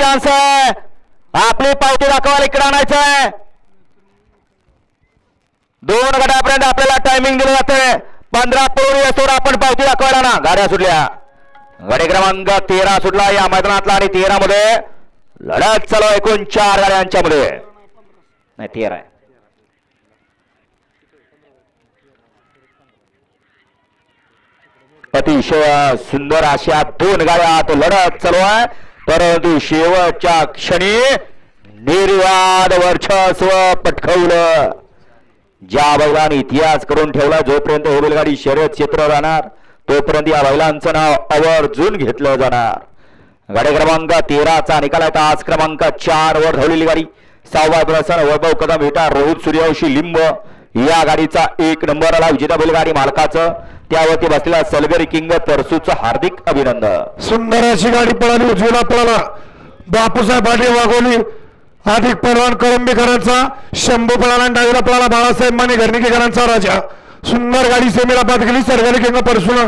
Chance आहे. आपली पावती दाखवायला इकडे आणायचं आहे. दोन गटापर्यंत आपल्याला टायमिंग दिलं जाते. पंधरा पूर्वी असोर आपण पावती दाखवायला ना गाड्या सुटल्या. गाडी क्रमांक तेरा सुटला. या मैदानातला आणि तेरा मध्ये लढत चालू एकूण चार गाड्यांच्या मध्ये. नाही तेरा आहे. अतिशय सुंदर अशा दोन गाड्या गाड्यात लढत चालू आहे. परंतु शेवटच्या क्षणी निर्वाद वर्चस्व पटकवलं ज्या बैलाने इतिहास करून ठेवला जोपर्यंत हे बैलगाडी शर्यत क्षेत्र राहणार तोपर्यंत या बैलांचं नाव आवर्जून घेतलं जाणार. गाडी क्रमांक तेराचा निकाल आहे. आज क्रमांक चार वर धावलेली गाडी. सहावा प्रसन वैभव कदम विटा रोहित सूर्यवंशी लिंब. या गाडीचा एक नंबर आला. विजेता बैलगाडी मालकाचं. त्यावरती बसलेला सलगरी किंग तरसूचं हार्दिक अभिनंदन. सुंदर अशी गाडी पळाली उजवीला पळाला. बापूसाहेब पाटील वाघोली अधिक परवान कळंबीकरांचा शंभू पळाला डावीला पळाला बाळासाहेब माने घरणीकरांचा राजा. सुंदर गाडी सेमीला पात गेली सरगरी किंग परसून